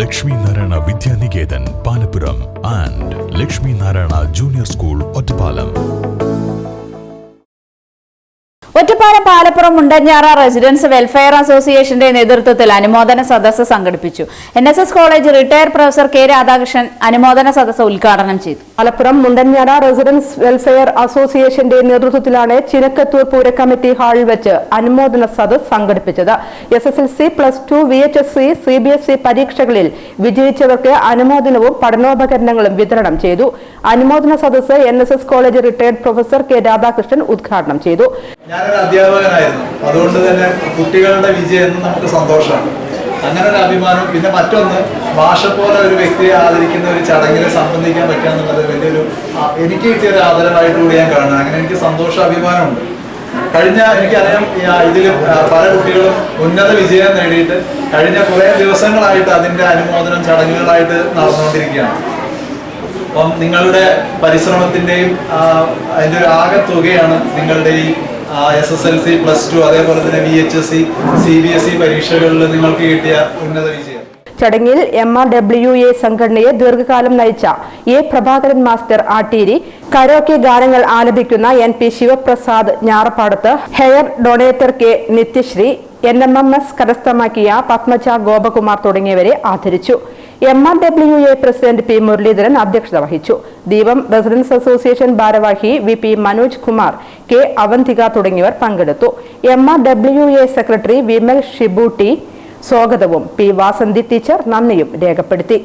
Lakshmi Narayana Vidyaniketan Palappuram and Lakshmi Narayana junior school Ottapalam. Ottapalam Palappuram Mundanjara residents welfare അസോസിയേഷന്റെ നേതൃത്വത്തിൽ അനുമോദന സദസ്സ് സംഘടിപ്പിച്ചു. N S S college retired professor K Radhakrishnan അനുമോദന സദസ്സ് ഉദ്ഘാടനം ചെയ്തു. മലപ്പുറം മുണ്ടഞ്ഞാറ റെസിഡൻസ് വെൽഫെയർ അസോസിയേഷന്റെ നേതൃത്വത്തിലാണ് ചിനക്കത്തൂർ പൂര കമ്മിറ്റി ഹാളിൽ വെച്ച് അനുമോദന സദസ്സ് സംഘടിപ്പിച്ചത്. S S L C plus two V H S C C B S E പരീക്ഷകളിൽ വിജയിച്ചവർക്ക് അനുമോദനവും പഠനോപകരണങ്ങളും വിതരണം ചെയ്തു. അനുമോദന സദസ്സ് N S S college retired professor K Radhakrishnan ഉദ്ഘാടനം ചെയ്തു. ഞാനൊരു അധ്യാപകനായിരുന്നു. അതുകൊണ്ട് തന്നെ കുട്ടികളുടെ വിജയം നമുക്ക് സന്തോഷമാണ്. അങ്ങനെ ഒരു അഭിമാനം പിന്നെ മറ്റൊന്ന് ഭാഷ പോലെ ഒരു വ്യക്തിയെ ആദരിക്കുന്ന ഒരു ചടങ്ങിനെ സംബന്ധിക്കാൻ പറ്റുക എന്നുള്ളത് വലിയൊരു എനിക്ക് കിട്ടിയ ഒരു ആദരവായിട്ടുകൂടി ഞാൻ കാണുന്നത് അങ്ങനെ എനിക്ക് സന്തോഷ അഭിമാനമുണ്ട്. കഴിഞ്ഞ എനിക്കറിയാം ഇതിൽ പല കുട്ടികളും ഉന്നത വിജയം നേടിയിട്ട് കഴിഞ്ഞ കുറേ ദിവസങ്ങളായിട്ട് അതിന്റെ അനുമോദനം ചടങ്ങുകളായിട്ട് നടന്നുകൊണ്ടിരിക്കുകയാണ്. അപ്പം നിങ്ങളുടെ പരിശ്രമത്തിന്റെയും അതിന്റെ ഒരു ആകെ തുകയാണ് നിങ്ങളുടെ ഈ S S L C plus two അതേപോലെ തന്നെ V H S C C B S E പരീക്ഷകളിൽ നിങ്ങൾക്ക് കിട്ടിയ ഉന്നത വിജയം. ചടങ്ങിൽ എം ആർ ഡബ്ല്യു എ സംഘടനയെ ദീർഘകാലം നയിച്ച A Prabhakaran master Atteeri karaoke ഗാനങ്ങൾ ആലപിക്കുന്ന N P Sivaprasad Njarappadath hair donor K Nithyasree N M M S കരസ്ഥമാക്കിയ പത്മജ ഗോപകുമാർ തുടങ്ങിയവരെ ആദരിച്ചു. M R W A president P Muraleedharan അധ്യക്ഷത വഹിച്ചു. ദീപം റെസിഡൻസ് അസോസിയേഷൻ ഭാരവാഹി V P Manoj Kumar K Avanthika തുടങ്ങിയവർ പങ്കെടുത്തു. M R W A secretary Vimal Shibootty സ്വാഗതവും. P Vasanthi teacher നന്ദിയും രേഖപ്പെടുത്തി.